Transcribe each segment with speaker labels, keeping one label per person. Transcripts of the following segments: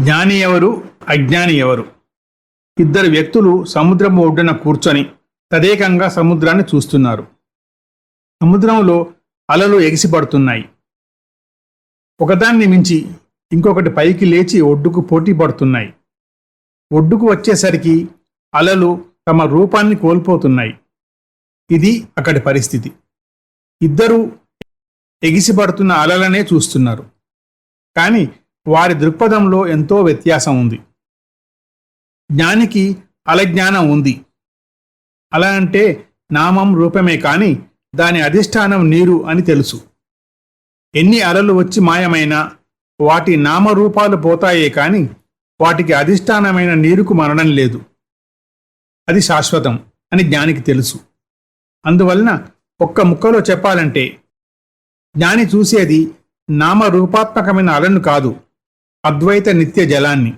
Speaker 1: జ్ఞాని ఎవరు అజ్ఞాని ఎవరు ఇద్దరు వ్యక్తులు సముద్రం ఒడ్డున కూర్చొని తదేకంగా సముద్రాన్ని చూస్తున్నారు. సముద్రంలో అలలు ఎగిసిపడుతున్నాయి. ఒకదాన్ని మించి ఇంకొకటి పైకి లేచి ఒడ్డుకు పోటీ పడుతున్నాయి. ఒడ్డుకు వచ్చేసరికి అలలు తమ రూపాన్ని కోల్పోతున్నాయి. ఇది అక్కడి పరిస్థితి. ఇద్దరూ ఎగిసిపడుతున్న అలలనే చూస్తున్నారు. కానీ వారి దృక్పథంలో ఎంతో వ్యత్యాసం ఉంది. జ్ఞానికి అలజ్ఞానం ఉంది. అలా అంటే నామం రూపమే కాని దాని అధిష్టానం నీరు అని తెలుసు. ఎన్ని అలలు వచ్చి మాయమైనా వాటి నామరూపాలు పోతాయే కాని వాటికి అధిష్టానమైన నీరుకు మరణం లేదు. అది శాశ్వతం అని జ్ఞానికి తెలుసు. అందువలన ఒక్క ముక్కలో చెప్పాలంటే జ్ఞాని చూసేది నామరూపాత్మకమైన అలను కాదు. అద్వైత నిత్య జలాన్ని.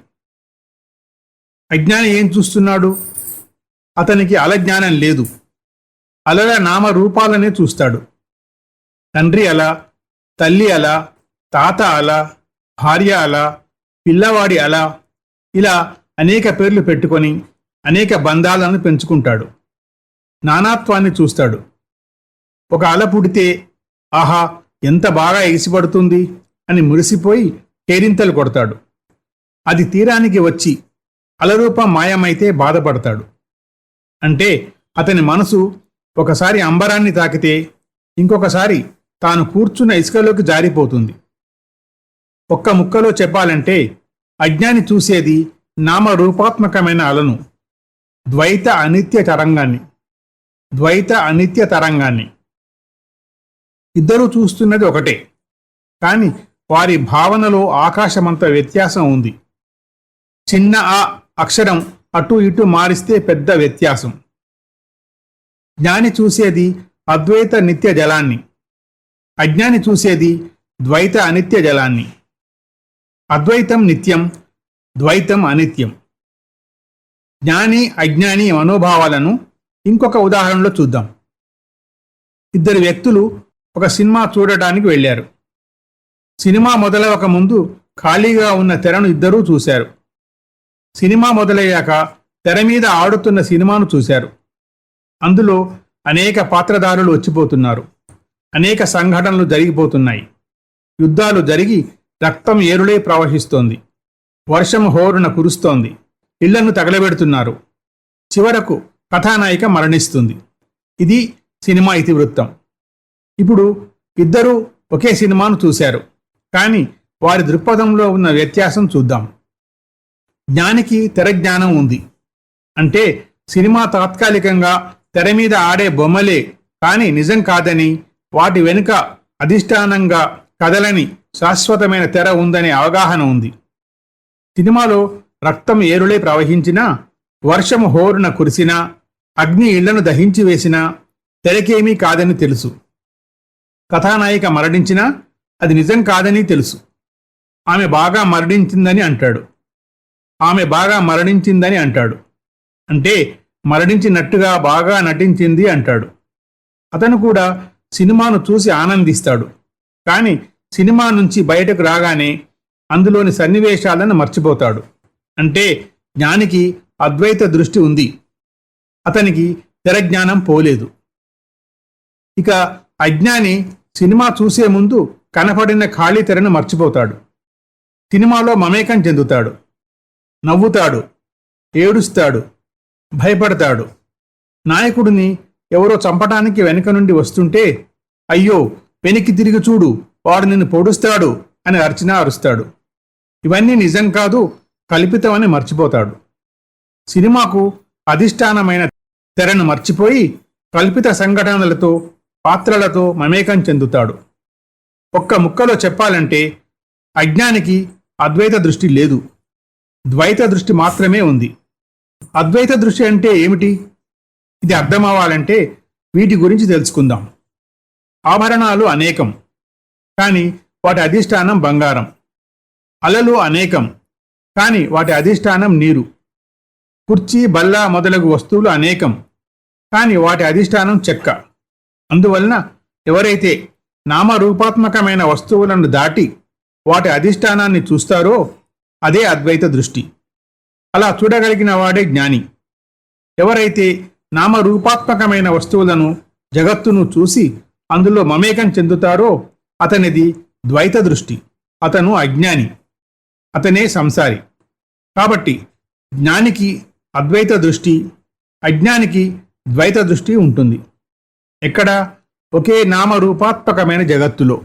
Speaker 1: అజ్ఞాని ఏం చూస్తున్నాడు? అతనికి అలజ్ఞానం లేదు. అలల నామరూపాలనే చూస్తాడు. తండ్రి అలా తల్లి అలా తాత అలా భార్య అలా పిల్లవాడి అలా ఇలా అనేక పేర్లు పెట్టుకొని అనేక బంధాలను పెంచుకుంటాడు. నానాత్వాన్ని చూస్తాడు. ఒక అల పుడితే ఆహా ఎంత బాగా ఎగిసిపడుతుంది అని మురిసిపోయి కేరింతలు కొడతాడు. అది తీరానికి వచ్చి అలరూపం మాయమైతే బాధపడతాడు. అంటే అతని మనసు ఒకసారి అంబరాన్ని తాకితే ఇంకొకసారి తాను కూర్చున్న ఇసుకలోకి జారిపోతుంది. ఒక్క ముక్కలో చెప్పాలంటే అజ్ఞాని చూసేది నామరూపాత్మకమైన అలను. ద్వైత అనిత్య తరంగాన్ని. ద్వైత అనిత్య తరంగాన్ని. ఇద్దరూ చూస్తున్నది ఒకటే. కానీ వారి భావనలో ఆకాశమంత వ్యత్యాసం ఉంది. చిన్న ఆ అక్షరం అటు ఇటు మారిస్తే పెద్ద వ్యత్యాసం. జ్ఞాని చూసేది అద్వైత నిత్య జలాన్ని. అజ్ఞాని చూసేది ద్వైత అనిత్య జలాన్ని. అద్వైతం నిత్యం ద్వైతం అనిత్యం. జ్ఞాని అజ్ఞాని మనోభావాలను ఇంకొక ఉదాహరణలో చూద్దాం. ఇద్దరు వ్యక్తులు ఒక సినిమా చూడటానికి వెళ్ళారు. సినిమా మొదలవక ముందు ఖాళీగా ఉన్న తెరను ఇద్దరూ చూశారు. సినిమా మొదలయ్యాక తెర మీద ఆడుతున్న సినిమాను చూశారు. అందులో అనేక పాత్రధారులు వచ్చిపోతున్నారు. అనేక సంఘటనలు జరిగిపోతున్నాయి. యుద్ధాలు జరిగి రక్తం ఏరులే ప్రవహిస్తోంది. వర్షం హోరున కురుస్తోంది. ఇళ్ళను తగలబెడుతున్నారు. చివరకు కథానాయిక మరణిస్తుంది. ఇది సినిమా ఇతివృత్తం. ఇప్పుడు ఇద్దరూ ఒకే సినిమాను చూశారు. కానీ వారి దృక్పథంలో ఉన్న వ్యత్యాసం చూద్దాం. జ్ఞానికి తెర జ్ఞానం ఉంది. అంటే సినిమా తాత్కాలికంగా తెర మీద ఆడే బొమ్మలే కానీ నిజం కాదని వాటి వెనుక అధిష్టానంగా కదలని శాశ్వతమైన తెర ఉందనే అవగాహన ఉంది. సినిమాలో రక్తం ఏరులే ప్రవహించినా వర్షం హోరున కురిసినా అగ్ని ఇళ్ళను దహించి వేసినా తెరకేమీ కాదని తెలుసు. కథానాయిక మరణించినా అది నిజం కాదని తెలుసు. ఆమె బాగా మరణించిందని అంటాడు. ఆమె బాగా మరణించిందని అంటాడు. అంటే మరణించినట్టుగా బాగా నటించింది అంటాడు. అతను కూడా సినిమాను చూసి ఆనందిస్తాడు. కానీ సినిమా నుంచి బయటకు రాగానే అందులోని సన్నివేశాలను మర్చిపోతాడు. అంటే జ్ఞానికి అద్వైత దృష్టి ఉంది. అతనికి తెరజ్ఞానం పోలేదు. ఇక అజ్ఞాని సినిమా చూసే ముందు కనపడిన ఖాళీ తెరను మర్చిపోతాడు. సినిమాలో మమేకం చెందుతాడు. నవ్వుతాడు. ఏడుస్తాడు. భయపడతాడు. నాయకుడిని ఎవరో చంపటానికి వెనుక నుండి వస్తుంటే అయ్యో వెనక్కి తిరిగి చూడు వాడు నిన్ను పొడుస్తాడు అని అర్చన అరుస్తాడు. ఇవన్నీ నిజం కాదు కల్పితమని మర్చిపోతాడు. సినిమాకు అధిష్టానమైన తెరను మర్చిపోయి కల్పిత సంఘటనలతో పాత్రలతో మమేకం చెందుతాడు. ఒక్క ముక్కలో చెప్పాలంటే అజ్ఞానికి అద్వైత దృష్టి లేదు. ద్వైత దృష్టి మాత్రమే ఉంది. అద్వైత దృష్టి అంటే ఏమిటి? ఇది అర్థమవ్వాలంటే వీటి గురించి తెలుసుకుందాం. ఆభరణాలు అనేకం కానీ వాటి అధిష్టానం బంగారం. అలలు అనేకం కానీ వాటి అధిష్టానం నీరు. కుర్చీ బల్ల మొదలగు వస్తువులు అనేకం కానీ వాటి అధిష్టానం చెక్క. అందువలన ఎవరైతే నామరూపాత్మకమైన వస్తువులను దాటి వాటి అధిష్టానాన్ని చూస్తారో అదే అద్వైత దృష్టి. అలా చూడగలిగిన వాడే జ్ఞాని. ఎవరైతే నామరూపాత్మకమైన వస్తువులను జగత్తును చూసి అందులో మమేకం చెందుతారో అతనిది ద్వైత దృష్టి. అతను అజ్ఞాని. అతనే సంసారి. కాబట్టి జ్ఞానికి అద్వైత దృష్టి అజ్ఞానికి ద్వైత దృష్టి ఉంటుంది. ఎక్కడ ఒకే నామరూపాత్మకమైన జగత్తులో.